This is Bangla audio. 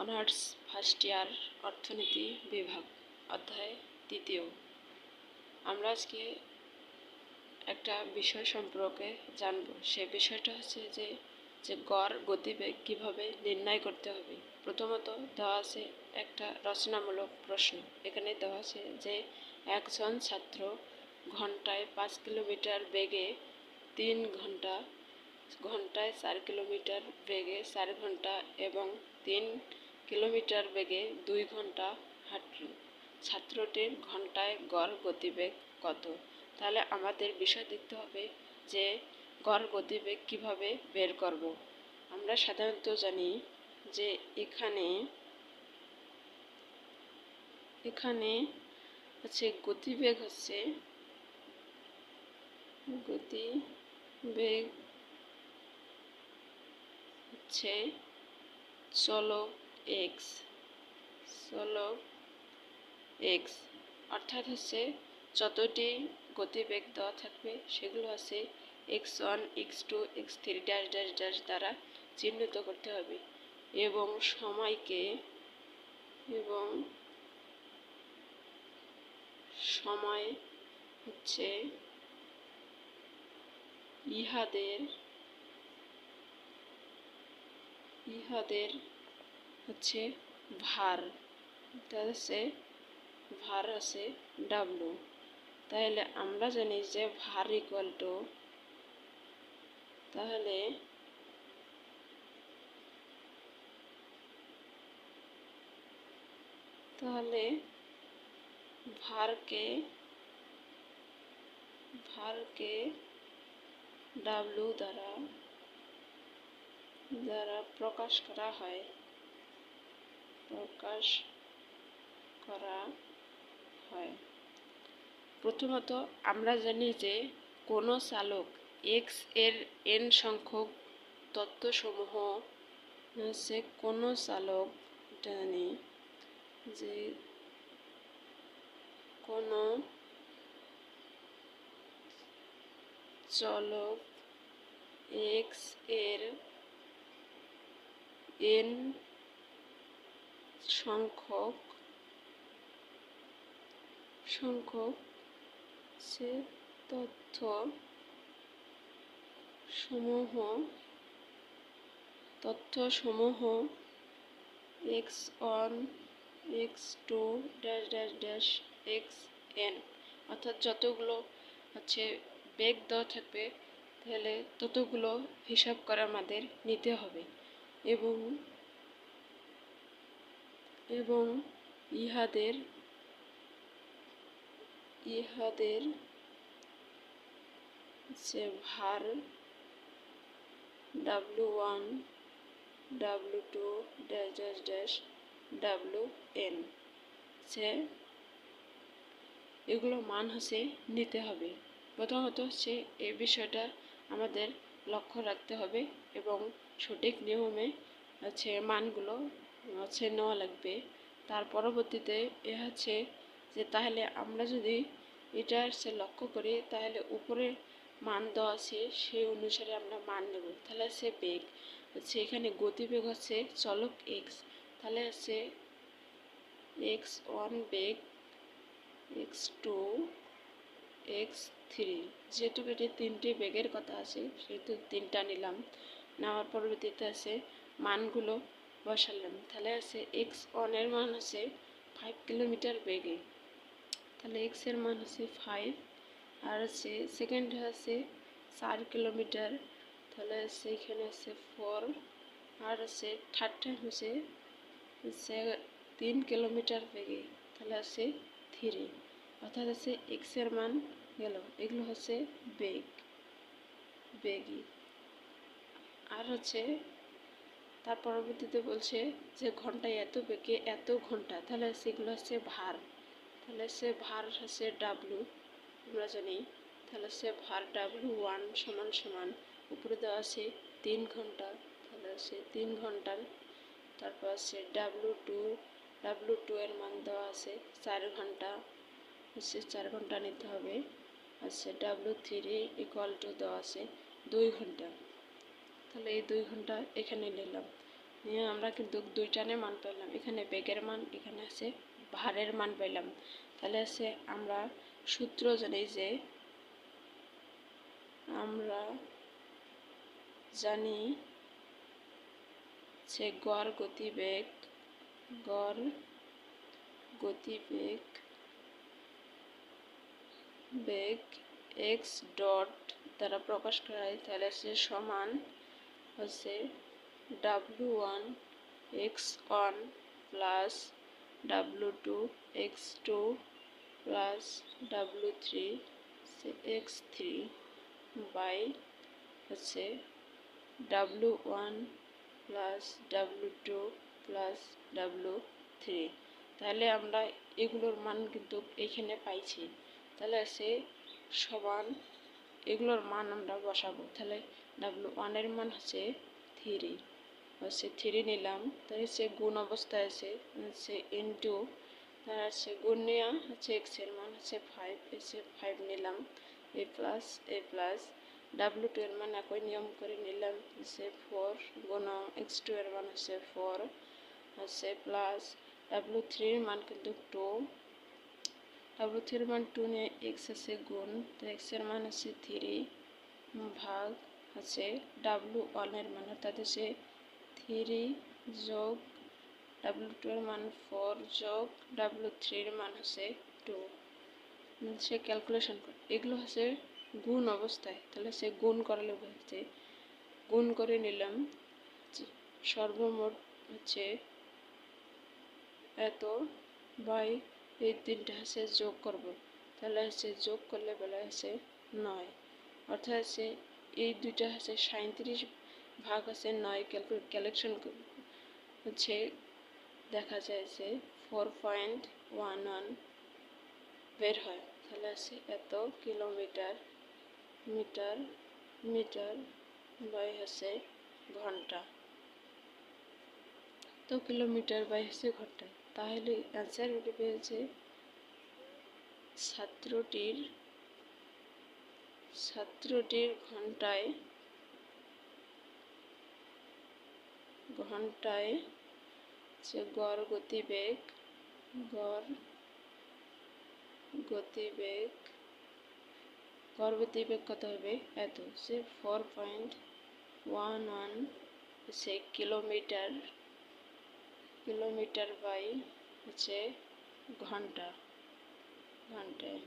অনার্স ফার্স্ট ইয়ার অর্থনীতি বিভাগ, অধ্যায় তৃতীয় আমরা আজকে একটা বিষয় সম্পর্কে জানব। সে বিষয়টা হচ্ছে যে যে গড় গতিবেগ কীভাবে নির্ণয় করতে হবে। প্রথমত দেওয়া আছে একটা রচনামূলক প্রশ্ন। এখানে দেওয়া আছে যে, একজন ছাত্র ঘন্টায় পাঁচ কিলোমিটার বেগে তিন ঘণ্টা, ঘন্টায় চার কিলোমিটার বেগে চার ঘণ্টা এবং তিন কিলোমিটার বেগে দুই ঘণ্টা হাঁটল। ছাত্রটির ঘন্টায় গড় গতিবেগ কত? তাহলে আমাদের বিষয় দেখতে হবে যে গড় গতিবেগ কীভাবে বের করব। আমরা সাধারণত জানি যে এখানে এখানে হচ্ছে গতিবেগ হচ্ছে গতিবেগ হচ্ছে চলক এক্স চলক এক্স অর্থাৎ হচ্ছে যতটি গতিবেগ দেওয়া থাকবে সেগুলো আছে x one x two x three dash dash dash দ্বারা চিহ্নিত করতে হবে এবং সময়কে এবং সময় হচ্ছে ইহাদের ইহাদের হচ্ছে ভার। হচ্ছে ভার আছে ডাব্লু তাহলে আমরা জানি যে ভার ইকুয়াল টু তাহলে তাহলে ভারকে ভারকে ডাব্লু দ্বারা দ্বারা প্রকাশ করা হয়। প্রকাশ করা হয়। প্রথমত, আমরা জানি যে কোনো চালক এক্সের এন সংখ্যক তত্ত্বসমূহ হচ্ছে কোনো চালক জানি যে কোনো চলক এক্সের এন সংখ্যক সংখ্যক সে তথ্য সমূহ তথ্যসমূহ x one, x two, dash dash dash, x, n. অর্থাৎ যতগুলো হচ্ছে বেগ দেওয়া থাকবে, তাহলে ততগুলো হিসাব করে আমাদের নিতে হবে। এবং এবং ইহাদের ইহাদের যে ভার W one W two, dash dash dash W N সে এগুলো মান হচ্ছে নিতে হবে। প্রথমত হচ্ছে এই বিষয়টা আমাদের লক্ষ্য রাখতে হবে এবং সঠিক নিয়মে হচ্ছে মানগুলো হচ্ছে নেওয়া লাগবে। তার পরবর্তীতে এ হচ্ছে যে তাহলে আমরা যদি এটা সে লক্ষ্য করি, তাহলে উপরে মান দেওয়া আছে সেই অনুসারে আমরা মান নেব। তাহলে হচ্ছে বেগ। হচ্ছে এখানে গতিবেগ হচ্ছে চলক এক্স তাহলে হচ্ছে এক্স ওয়ান বেগ এক্স টু এক্স থ্রি যেহেতু এটি তিনটি বেগের কথা আছে, সেহেতু তিনটা নিলাম। নেওয়ার পরবর্তীতে আছে মানগুলো বসালাম তাহলে আছে এক্স ওয়ানের মান আছে ফাইভ কিলোমিটার বেগে। তাহলে এক্সের মান হচ্ছে ফাইভ আর হচ্ছে সেকেন্ড আছে চার কিলোমিটার তাহলে হচ্ছে এখানে আছে ফোর আর আছে থার্ড টাইম হচ্ছে তিন কিলোমিটার বেগে। তাহলে আছে থ্রি অর্থাৎ আছে এক্সের মান গেল। এগুলো হচ্ছে বেগ, বেগই। আর হচ্ছে তার পরবর্তীতে বলছে যে, ঘন্টায় এত বেগে এত ঘণ্টা, তাহলে সেগুলো হচ্ছে ভার, তাহলে সে ভার হচ্ছে ডাব্লু আমরা জানি, তাহলে সে ভার ডাব্লু ওয়ান সমান সমান, উপরে দেওয়া আছে তিন ঘণ্টা, তাহলে সে তিন ঘণ্টার তারপর আছে ডাব্লু টু ডাব্লু টু এর মান দেওয়া আছে চার ঘণ্টা, হচ্ছে চার ঘণ্টা নিতে হবে আচ্ছা ডাব্লু থ্রি ইকুয়াল টু দেওয়া আছে দুই ঘণ্টা। তাহলে এই দুই ঘণ্টা এখানে নিলাম। নিয়ে আমরা কিন্তু দুইটানের মান পেলাম। এখানে বেগের মান, এখানে আছে ভারের মান পেলাম। তাহলে আছে আমরা সূত্র জানি যে আমরা জানি যে গড় গতিবেগ গড় গতিবেগ বেগ এক্স ডট দ্বারা প্রকাশ করা হয়। তাহলে সে সমান হচ্ছে W one X one plus W two X two plus W three X three by হচ্ছে W one plus W two plus W three তাহলে আমরা এগুলোর মান কিন্তু এখানে পাইছি। তাহলে সে সমান এগুলোর মান আমরা বসাবো। তাহলে ডাব্লু ওয়ানের মান হচ্ছে থ্রি হচ্ছে থ্রি নিলাম, তাহলে সে গুণ অবস্থায় আছে হচ্ছে ইন্টু তার হচ্ছে গুণ নেওয়া হচ্ছে এক্সের মান হচ্ছে ফাইভ এসে ফাইভ নিলাম এ প্লাস এ প্লাস ডাব্লু টু এর মান একই নিয়ম করে নিলাম হচ্ছে ফোর গুণ এক্স টু এর মান হচ্ছে ফোর হচ্ছে প্লাস ডাব্লু থ্রির মান কিন্তু টু থ্রির মান টু নিয়ে এক্স আছে গুণ তো এক্সের মান আছে থ্রি ভাগ আছে ডাব্লু ওয়ানের মান অর্থাৎ হচ্ছে থ্রি যোগ ডাব্লু টু এর মান ফোর যোগ ডাব্লু থ্রির মান আছে টু সে ক্যালকুলেশন করে এগুলো হচ্ছে গুণ অবস্থায় তাহলে সে গুণ করালে হচ্ছে গুণ করে নিলাম সর্বমোট হচ্ছে এত বাই এই তিনটা হচ্ছে যোগ করব। তাহলে হচ্ছে যোগ করলে বেলা হচ্ছে নয়। অর্থাৎ হচ্ছে এই দুইটা হচ্ছে সাঁত্রিশ ভাগ আছে নয় ক্যালকুলেশন হচ্ছে দেখা যায় যে ফোর পয়েন্ট ওয়ান ওয়ান বের হয়। তাহলে আছে এত কিলোমিটার, মিটার মিটার বাই হচ্ছে ঘণ্টা। তো কিলোমিটার বাই হচ্ছে ঘণ্টা। তাহলে অ্যান্সার উঠে পেয়েছে ছাত্রটির ছাত্রটির ঘন্টায় ঘন্টায় যে গড় গতিবেগ গড় গতিবেগ গড় গতিবেগ কত হবে? এত, সে ফোর পয়েন্ট ওয়ান ওয়ান সে কিলোমিটার কিলোমিটার বাই হচ্ছে ঘণ্টা ঘন্টায়।